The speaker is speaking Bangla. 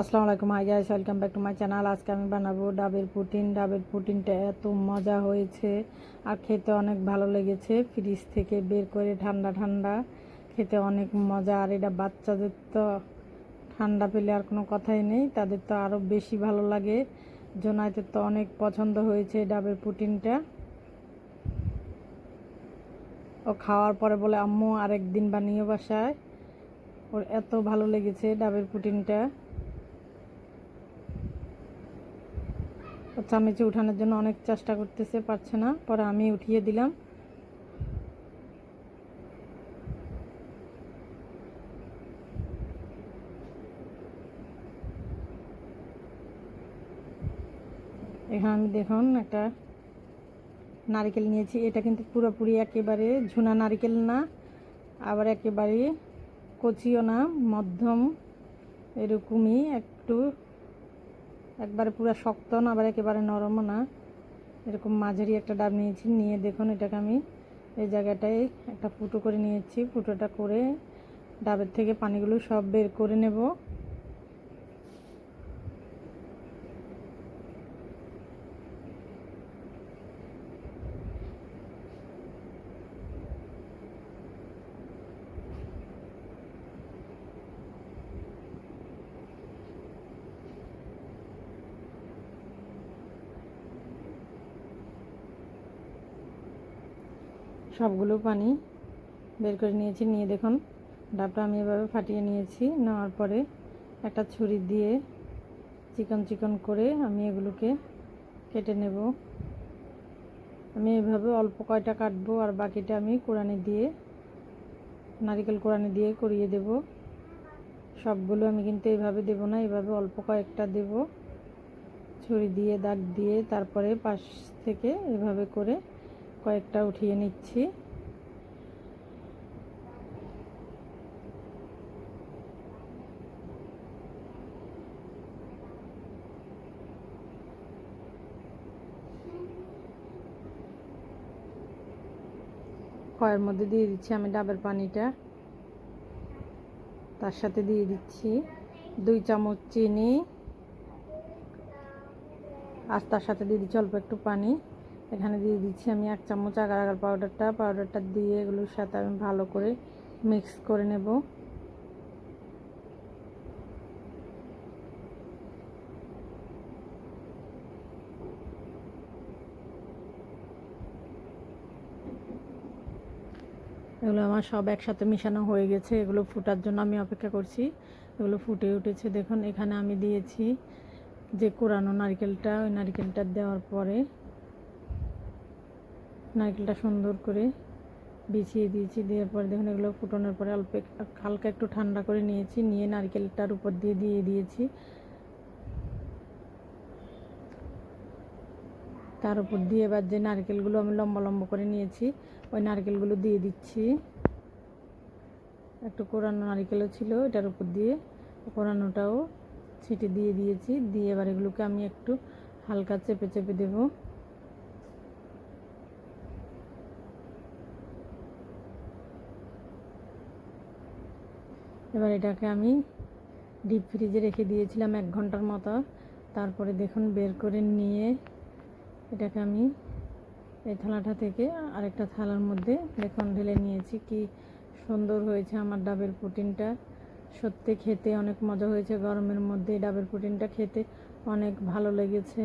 আসসালামু আলাইকুম hi guys welcome back to my channel আজকে আমি বানাবো ডাবের পুটিন। ডাবের পুটিনটা এত মজা হয়েছে আর খেতে অনেক ভালো লেগেছে। ফ্রিজ থেকে বের করে ঠান্ডা ঠান্ডা খেতে অনেক মজা। আর এটা বাচ্চাদের তো ঠান্ডা পেলে আর কোনো কথাই নেই। তাদের তো আরও বেশি ভালো লাগে। জোনাইতে তো অনেক পছন্দ হয়েছে ডাবের পুটিনটা। ও খাওয়ার পরে বলে, আম্মু, আরেকদিন বানিয়ে বাসায়। ওর এত ভালো লেগেছে ডাবের পুটিনটা ও চামেচে উঠানোর জন্য অনেক চেষ্টা করতেছে, পারছে না। পরে আমি উঠিয়ে দিলাম। এখানে আমি দেখুন একটা নারকেল নিয়েছি। এটা কিন্তু পুরোপুরি একেবারে ঝুনা নারকেল না, আবার একেবারে কচিও না, মধ্যম, এরকমই একটু একবারে পুরো শক্ত না, আবার একেবারে নরমও না। এরকম মাঝারি একটা ডাব নিয়েছি, নিয়ে দেখুন এটাকে আমি এই জায়গাটায় একটা ফুটো করে নিয়েছি। ফুটোটা করে ডাবের থেকে পানিগুলো সব বের করে নেব। সবগুলো পানি বের করে নিয়েছি। নিয়ে দেখুন, ডাবটা আমি এভাবে ফাটিয়ে নিয়েছি। নেওয়ার পরে একটা ছুরি দিয়ে চিকন চিকন করে আমি এগুলোকে কেটে নেব। আমি এভাবে অল্প কয়টা কাটবো আর বাকিটা আমি কোরআনি দিয়ে, নারিকেল কোরআনি দিয়ে করিয়ে দেব। সবগুলো আমি কিন্তু এইভাবে দেব না, এভাবে অল্প কয়েকটা দেব। ছুরি দিয়ে, দাগ দিয়ে, তারপরে পাশ থেকে এভাবে করে কয়েকটা উঠিয়ে নিচ্ছি। কয়ের মধ্যে দিয়ে দিচ্ছি আমি ডাবের পানিটা। তার সাথে দিয়ে দিচ্ছি দুই চামচ চিনি। আর তার সাথে দিয়ে দিচ্ছি অল্প একটু পানি। এখানে দিয়ে দিচ্ছি আমি এক চামচ আগার আগার পাউডারটা পাউডারটা দিয়ে এগুলোর সাথে আমি ভালো করে মিক্স করে নেব। এগুলো আমার সব একসাথে মিশানো হয়ে গেছে। এগুলো ফুটার জন্য আমি অপেক্ষা করছি। এগুলো ফুটে উঠেছে। দেখুন, এখানে আমি দিয়েছি যে কোরানো নারকেলটা। ওই নারকেলটা দেওয়ার পরে নারকেলটা সুন্দর করে বিছিয়ে দিয়েছি, দেওয়ার পরে দেখুন এগুলো ফুটানোর পরে অল্প হালকা একটু ঠান্ডা করে নিয়েছি, নিয়ে নারকেলটার উপর দিয়ে দিয়ে দিয়েছি। তার উপর দিয়ে এবার যে নারকেলগুলো আমি লম্বা লম্বা করে নিয়েছি, ওই নারকেলগুলো দিয়ে দিচ্ছি। একটু কোরানো নারকেলও ছিল এটার উপর দিয়ে, কোরানোটাও ছিটে দিয়ে দিয়েছি, দিয়ে এবার এগুলোকে আমি একটু হালকা চেপে চেপে দেবো। এবার এটাকে আমি ডিপ ফ্রিজে রেখে দিয়েছিলাম এক ঘণ্টার মতো। তারপরে দেখুন, বের করে নিয়ে এটাকে আমি এই থালাটা থেকে আরেকটা থালার মধ্যে দেখুন, ঢেলে নিয়েছি। কি সুন্দর হয়েছে আমার ডাবের প্রোটিনটা সত্যি খেতে অনেক মজা হয়েছে গরমের মধ্যে ডাবের প্রোটিনটা খেতে। অনেক ভালো লেগেছে।